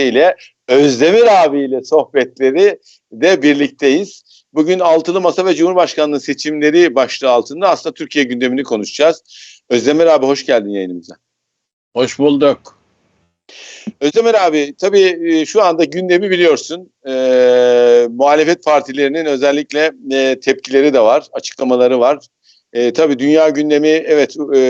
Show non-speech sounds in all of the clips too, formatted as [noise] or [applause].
ile Özdemir abiyle sohbetleri de birlikteyiz. Bugün Altılı Masa ve Cumhurbaşkanlığı seçimleri başlığı altında aslında Türkiye gündemini konuşacağız. Özdemir abi hoş geldin yayınımıza. Hoş bulduk. Özdemir abi tabii e, şu anda gündemi biliyorsun. Ee, muhalefet partilerinin özellikle e, tepkileri de var, açıklamaları var. E, tabii dünya gündemi evet e,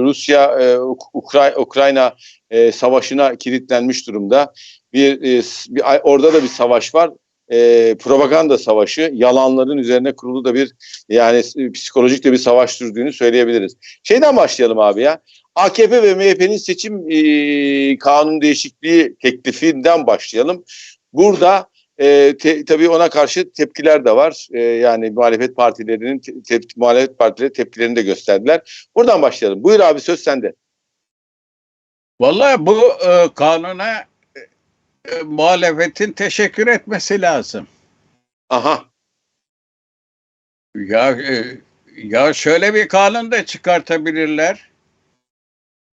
Rusya e, Uk- Ukray- Ukrayna e, savaşına kilitlenmiş durumda. Bir, e, bir orada da bir savaş var. E, propaganda savaşı, yalanların üzerine kurulu da bir yani psikolojik de bir savaş sürdüğünü söyleyebiliriz. Şeyden başlayalım abi ya. AKP ve MHP'nin seçim e, kanun değişikliği teklifinden başlayalım. Burada e, te, tabii ona karşı tepkiler de var. E, yani muhalefet partilerinin te, muhalefet partileri tepkilerini de gösterdiler. Buradan başlayalım. Buyur abi söz sende. Vallahi bu e, kanuna e, muhalefetin teşekkür etmesi lazım. Aha. Ya e, ya şöyle bir kanun da çıkartabilirler.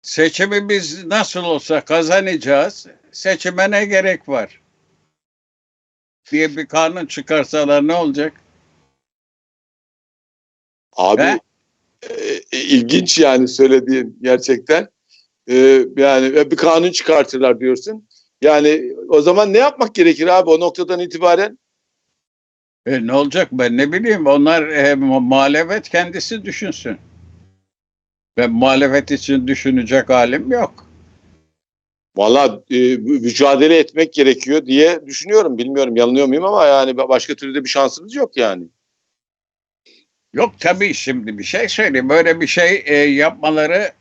Seçimi biz nasıl olsa kazanacağız. Seçime ne gerek var? diye bir kanun çıkarsalar ne olacak? Abi He? e, e, ilginç yani söylediğin gerçekten. E, yani e, bir kanun çıkartırlar diyorsun. Yani o zaman ne yapmak gerekir abi o noktadan itibaren? E, ne olacak ben ne bileyim onlar e, mu- muhalefet kendisi düşünsün. Ben muhalefet için düşünecek halim yok. Valla e, mücadele etmek gerekiyor diye düşünüyorum. Bilmiyorum yanılıyor muyum ama yani başka türlü de bir şansımız yok yani. Yok tabii şimdi bir şey söyleyeyim. Böyle bir şey e, yapmaları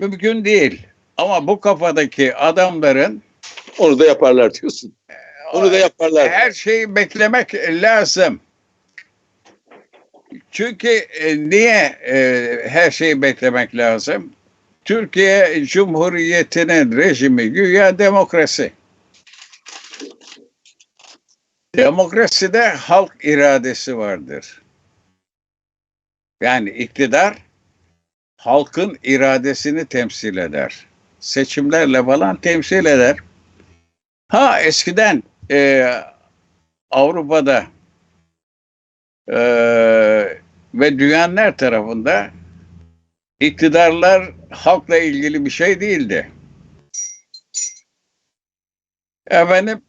mümkün değil. Ama bu kafadaki adamların Onu da yaparlar diyorsun. Onu da yaparlar. her şeyi beklemek lazım. Çünkü e, niye e, her şeyi beklemek lazım? Türkiye Cumhuriyeti'nin rejimi güya demokrasi. Demokraside halk iradesi vardır. Yani iktidar halkın iradesini temsil eder. Seçimlerle falan temsil eder. Ha eskiden e, Avrupa'da e, ve dünyanın her tarafında iktidarlar halkla ilgili bir şey değildi. Efendim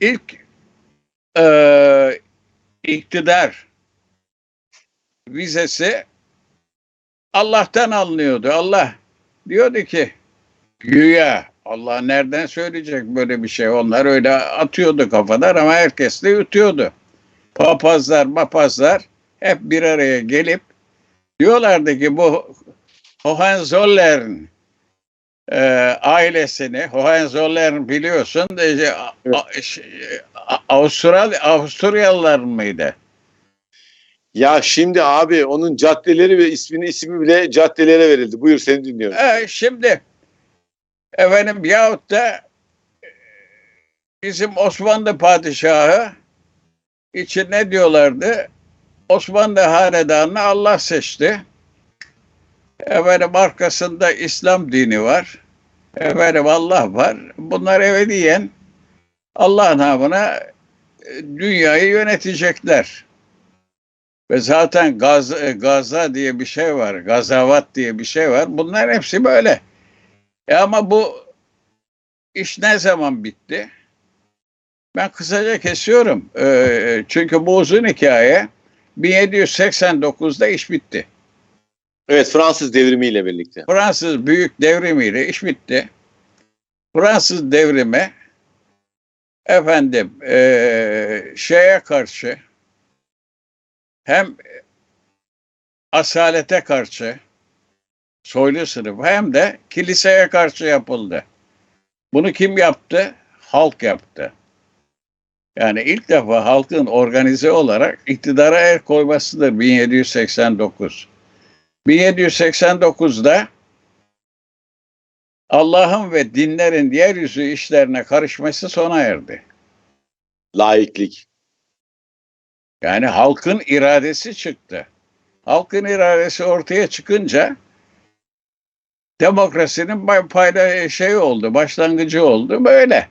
ilk e, iktidar vizesi Allah'tan alınıyordu. Allah diyordu ki güya Allah nereden söyleyecek böyle bir şey? Onlar öyle atıyordu kafadan ama herkes de yutuyordu. Papazlar, mapazlar hep bir araya gelip diyorlardı ki bu Hohenzollern e, ailesini, Hohenzollern biliyorsun e, a- Avustral Avusturyalılar mıydı? Ya şimdi abi onun caddeleri ve ismini ismi bile caddelere verildi. Buyur seni dinliyorum. E, şimdi efendim yahut da e, bizim Osmanlı padişahı için ne diyorlardı? Osmanlı hanedanını Allah seçti. Efendim arkasında İslam dini var. Efendim Allah var. Bunlar ebediyen Allah namına e, dünyayı yönetecekler. Ve zaten gaz, e, gaza diye bir şey var. Gazavat diye bir şey var. Bunlar hepsi böyle. E ama bu iş ne zaman bitti? Ben kısaca kesiyorum. E, çünkü bu uzun hikaye. 1789'da iş bitti. Evet Fransız devrimiyle birlikte. Fransız büyük devrimiyle iş bitti. Fransız devrimi efendim eee, şeye karşı hem asalete karşı soylu sınıf hem de kiliseye karşı yapıldı. Bunu kim yaptı? Halk yaptı. Yani ilk defa halkın organize olarak iktidara el koymasıdır 1789. 1789'da Allah'ın ve dinlerin yeryüzü işlerine karışması sona erdi. Laiklik. Yani halkın iradesi çıktı. Halkın iradesi ortaya çıkınca demokrasinin payda şey oldu, başlangıcı oldu böyle.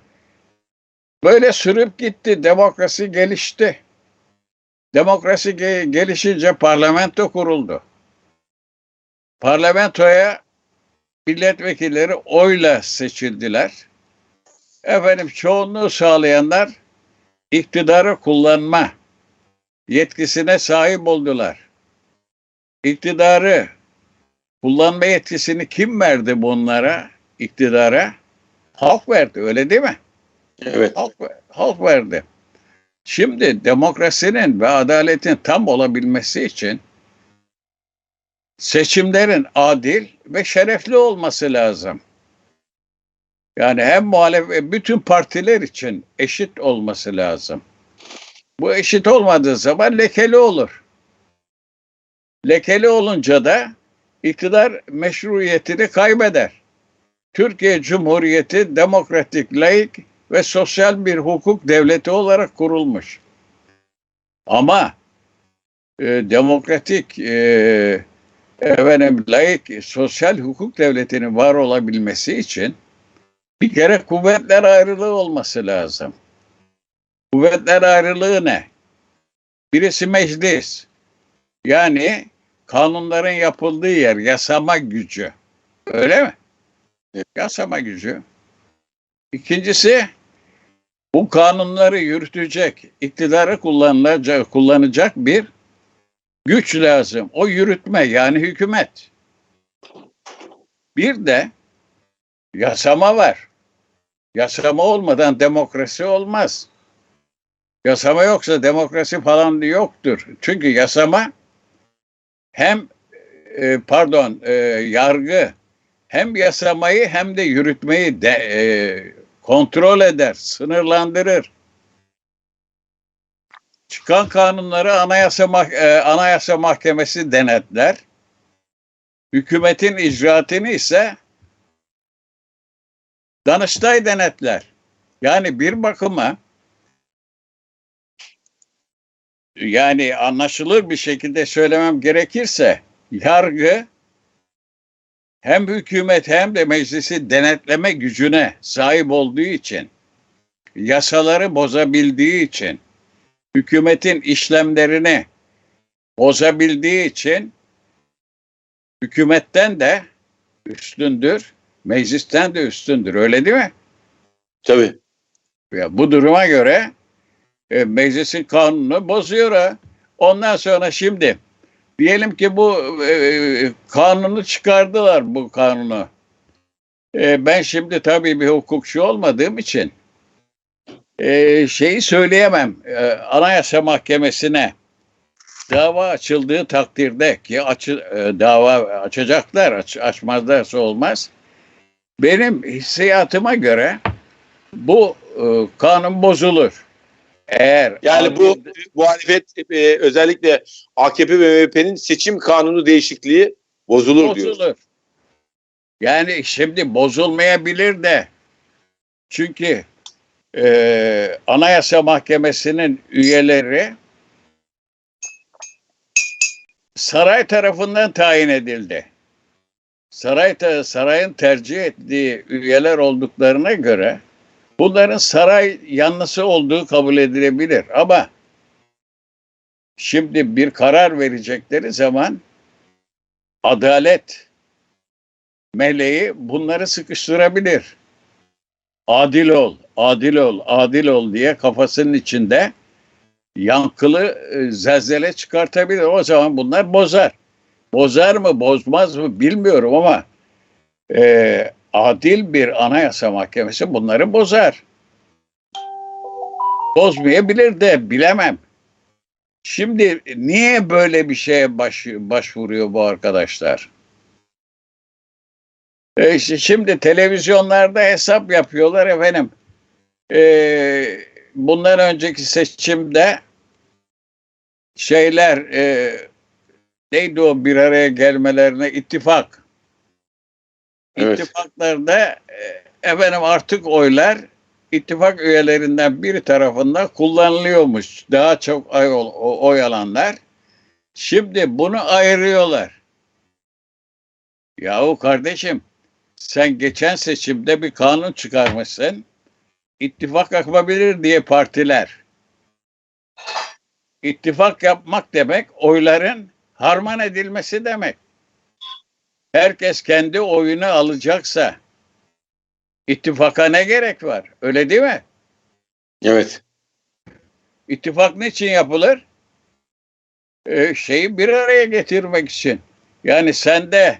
Böyle sürüp gitti, demokrasi gelişti. Demokrasi ge- gelişince parlamento kuruldu. Parlamentoya milletvekilleri oyla seçildiler. Efendim çoğunluğu sağlayanlar iktidarı kullanma yetkisine sahip oldular. İktidarı kullanma yetkisini kim verdi bunlara, iktidara? Halk verdi, öyle değil mi? Evet. Halk, halk verdi. Şimdi demokrasinin ve adaletin tam olabilmesi için seçimlerin adil ve şerefli olması lazım. Yani hem muhalefet bütün partiler için eşit olması lazım. Bu eşit olmadığı zaman lekeli olur. Lekeli olunca da iktidar meşruiyetini kaybeder. Türkiye Cumhuriyeti demokratik, laik ve sosyal bir hukuk devleti olarak kurulmuş. Ama e, demokratik, e, efendim, laik, sosyal hukuk devletinin var olabilmesi için bir kere kuvvetler ayrılığı olması lazım. Kuvvetler ayrılığı ne? Birisi meclis. Yani kanunların yapıldığı yer, yasama gücü. Öyle mi? Yasama gücü. İkincisi bu kanunları yürütecek, iktidarı kullanılacak, kullanacak bir güç lazım. O yürütme yani hükümet. Bir de yasama var. Yasama olmadan demokrasi olmaz. Yasama yoksa demokrasi falan yoktur. Çünkü yasama hem e, pardon e, yargı hem yasamayı hem de yürütmeyi de, e, kontrol eder, sınırlandırır. Çıkan kanunları Anayasa, e, Anayasa Mahkemesi denetler. Hükümetin icraatını ise Danıştay denetler. Yani bir bakıma yani anlaşılır bir şekilde söylemem gerekirse yargı hem hükümet hem de meclisi denetleme gücüne sahip olduğu için yasaları bozabildiği için hükümetin işlemlerini bozabildiği için hükümetten de üstündür, meclisten de üstündür. Öyle değil mi? Tabii. Ya bu duruma göre e, meclisin kanunu bozuyor ha. Ondan sonra şimdi diyelim ki bu e, kanunu çıkardılar bu kanunu. E, ben şimdi tabii bir hukukçu olmadığım için e, şeyi söyleyemem. E, Anayasa Mahkemesi'ne dava açıldığı takdirde ki açı, e, dava açacaklar aç, açmazlarsa olmaz. Benim hissiyatıma göre bu e, kanun bozulur. Eğer Yani bu muhalefet e, özellikle AKP ve MHP'nin seçim kanunu değişikliği bozulur diyor. bozulur. Yani şimdi bozulmayabilir de çünkü e, Anayasa Mahkemesi'nin üyeleri saray tarafından tayin edildi. Saray sarayın tercih ettiği üyeler olduklarına göre bunların saray yanlısı olduğu kabul edilebilir ama şimdi bir karar verecekleri zaman adalet meleği bunları sıkıştırabilir. Adil ol, adil ol, adil ol diye kafasının içinde yankılı e, zelzele çıkartabilir. O zaman bunlar bozar. Bozar mı, bozmaz mı bilmiyorum ama e, adil bir anayasa mahkemesi bunları bozar. Bozmayabilir de bilemem. Şimdi niye böyle bir şeye baş, başvuruyor bu arkadaşlar? E işte şimdi televizyonlarda hesap yapıyorlar efendim. E, bundan önceki seçimde şeyler e, neydi o bir araya gelmelerine ittifak. Evet. İttifaklarda e, efendim artık oylar ittifak üyelerinden biri tarafından kullanılıyormuş. Daha çok oy, oy alanlar. Şimdi bunu ayırıyorlar. Yahu kardeşim sen geçen seçimde bir kanun çıkarmışsın. İttifak yapabilir diye partiler. İttifak yapmak demek oyların harman edilmesi demek. Herkes kendi oyunu alacaksa ittifaka ne gerek var? Öyle değil mi? Evet. İttifak niçin yapılır? Ee, şeyi bir araya getirmek için. Yani sende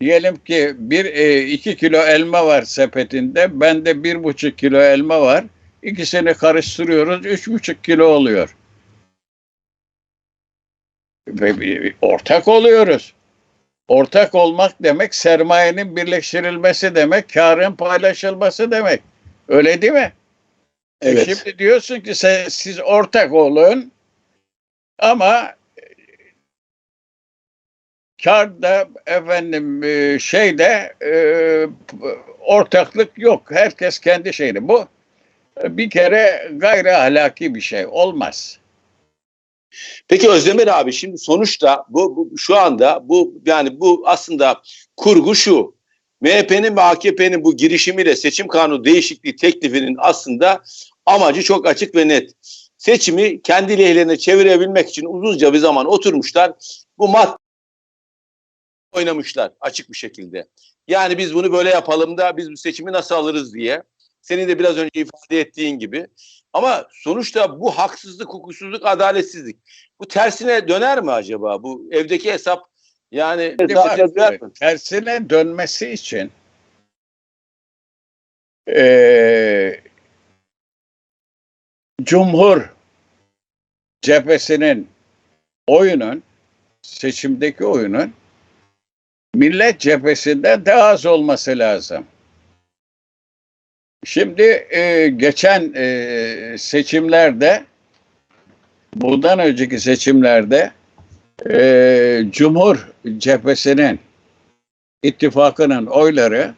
diyelim ki bir e, iki kilo elma var sepetinde, bende bir buçuk kilo elma var. İkisini karıştırıyoruz, üç buçuk kilo oluyor. Ve ortak oluyoruz. Ortak olmak demek sermayenin birleştirilmesi demek, karın paylaşılması demek. Öyle değil mi? E Evet. Şimdi diyorsun ki sen, siz ortak olun ama e, karda efendim e, şeyde e, ortaklık yok. Herkes kendi şeyini. Bu e, bir kere gayri ahlaki bir şey. Olmaz. Peki Özdemir abi şimdi sonuçta bu, bu şu anda bu yani bu aslında kurgu şu. MHP'nin ve AKP'nin bu girişimiyle seçim kanunu değişikliği teklifinin aslında amacı çok açık ve net. Seçimi kendi lehlerine çevirebilmek için uzunca bir zaman oturmuşlar. Bu mat oynamışlar açık bir şekilde. Yani biz bunu böyle yapalım da biz bu seçimi nasıl alırız diye. Senin de biraz önce ifade ettiğin gibi. Ama sonuçta bu haksızlık, hukuksuzluk, adaletsizlik. Bu tersine döner mi acaba? Bu evdeki hesap yani daha döner mi? tersine dönmesi için eee Cumhur cephesinin oyunun seçimdeki oyunun millet cephesinden daha az olması lazım. Şimdi e, geçen e, seçimlerde bundan önceki seçimlerde e, Cumhur cephesinin ittifakının oyları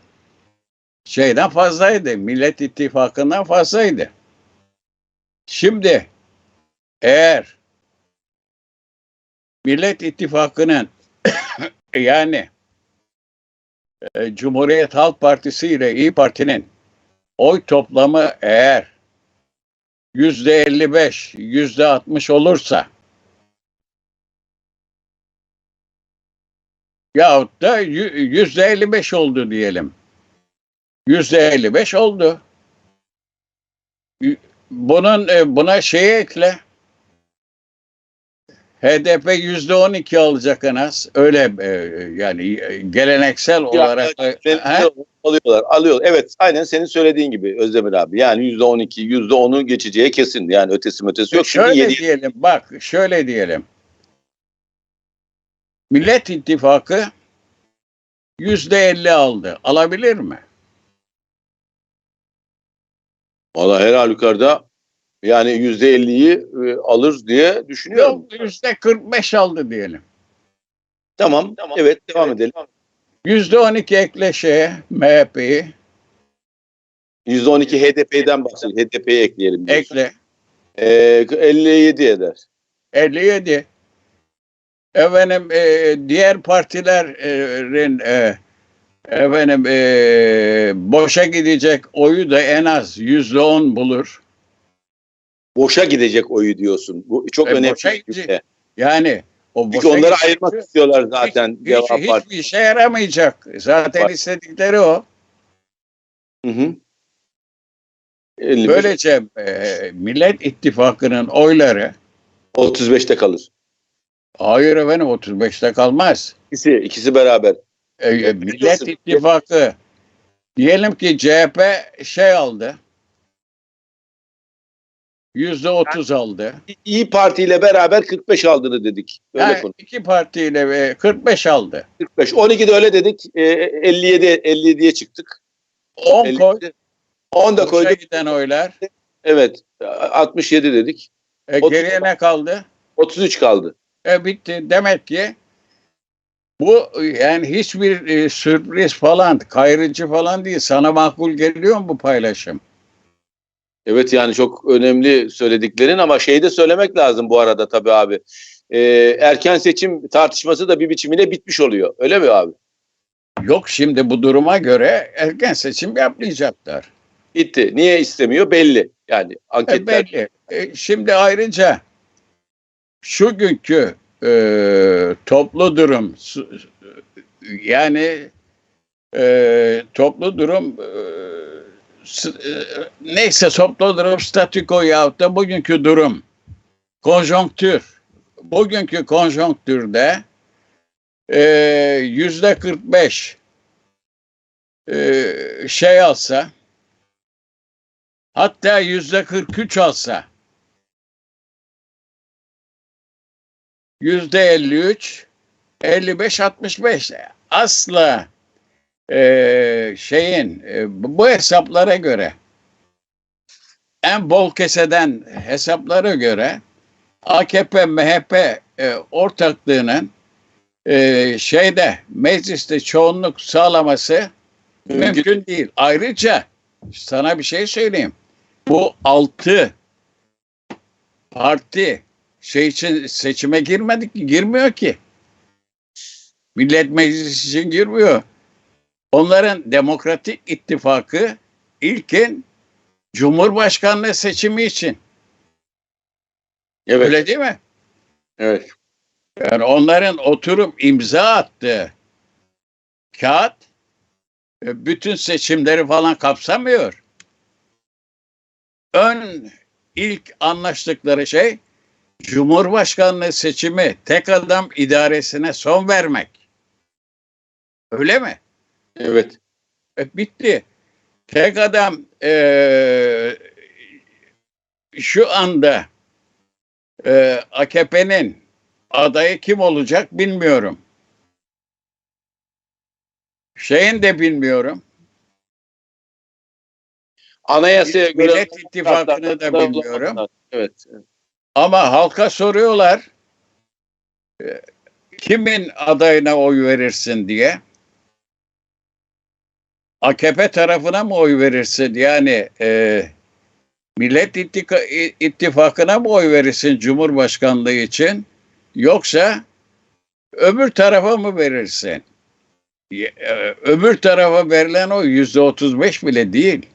şeyden fazlaydı. Millet İttifakı'ndan fazlaydı. Şimdi eğer Millet İttifakı'nın [coughs] yani e, Cumhuriyet Halk Partisi ile İyi Parti'nin oy toplamı eğer yüzde 55, yüzde 60 olursa yahut da yü- yüzde 55 oldu diyelim. Yüzde 55 oldu. Bunun e, buna şeyi ekle. HDP yüzde 12 alacak en az. Öyle e, yani e, geleneksel olarak. e, Alıyorlar, alıyorlar, alıyor. Evet, aynen senin söylediğin gibi Özdemir abi. Yani yüzde on iki, yüzde onu geçeceği kesin. Yani ötesi ötesi yok. Şimdi şöyle yedi, diyelim bak şöyle diyelim. Millet İttifakı yüzde 50 aldı. Alabilir mi? Valla her halükarda yani yüzde elliyi e, alır diye düşünüyorum. Yok yüzde 45 aldı diyelim. Tamam, evet devam edelim. Yüzde 12 ekle şeye MHP'yi Yüzde on iki HDP'den bahsediyor. HDP'yi ekleyelim. diyorsun. ekle. Ee, 57 eder. 57. Efendim e, diğer partilerin e, efendim e, boşa gidecek oyu da en az yüzde on bulur. Boşa gidecek oyu diyorsun. Bu çok E, önemli boşa bir gidecek. Yani o Çünkü boşa onları ayırmak istiyorlar zaten hiç, Deva hiç, hiçbir işe yaramayacak. Zaten Var. istedikleri o. Hı hı. 55, Böylece e, Millet İttifakı'nın oyları 35'te kalır. hayır efendim 35'te kalmaz. İkisi, ikisi beraber. E, e, Millet. İttifakı diyelim ki CHP şey aldı. Yüzde otuz aldı. İyi Parti ile beraber 45 aldığını dedik. Öyle Yani konu. iki partiyle e, 45 aldı. 45. 12 de öyle dedik. E, 57 57'ye çıktık. 10 koy. 57. 10 da koyduk. giden oylar. Evet. 67 dedik. E, geriye ne kaldı? 33 kaldı. E, bitti. Demek ki bu yani hiçbir e, sürpriz falan, kayrıcı falan değil. Sana makul geliyor mu bu paylaşım? Evet yani çok önemli söylediklerin ama şeyi de söylemek lazım bu arada tabii abi. Ee, erken seçim tartışması da bir biçimiyle bitmiş oluyor. Öyle mi abi? Yok şimdi bu duruma göre erken seçim yapmayacaklar. Gitti. Niye istemiyor belli. Yani E, anketler belli. E, şimdi ayrıca şu günkü e, toplu durum su- yani e, toplu durum e, e, neyse toplu durum statüko yahut da bugünkü durum konjonktür. Bugünkü konjonktürde e, yüzde 45 e, şey alsa hatta yüzde 43 alsa yüzde 53 55 65 asla e, şeyin e, bu hesaplara göre en bol keseden hesaplara göre AKP MHP e, ortaklığının e, şeyde mecliste çoğunluk sağlaması mümkün değil. Ayrıca sana bir şey söyleyeyim. Bu altı parti şey için seçime girmedik girmiyor ki. Millet Meclisi için girmiyor. Onların demokratik ittifakı ilkin Cumhurbaşkanlığı seçimi için. evet, Öyle değil mi? evet. Yani onların oturup imza attığı kağıt e, bütün seçimleri falan kapsamıyor. Ön ilk anlaştıkları şey Cumhurbaşkanlığı seçimi tek adam idaresine son vermek. Öyle mi? Evet. E, bitti. Tek adam e, şu anda e, AKP'nin adayı kim olacak bilmiyorum. Şeyin de bilmiyorum. Anayasaya göre Millet İttifakı'nı da bilmiyorum. Evet. Ama halka soruyorlar e, kimin adayına oy verirsin diye. AKP tarafına mı oy verirsin? Yani e, Millet İttika- İttifakı'na mı oy verirsin Cumhurbaşkanlığı için? Yoksa öbür tarafa mı verirsin? E, Öbür tarafa verilen oy yüzde otuz beş bile değil.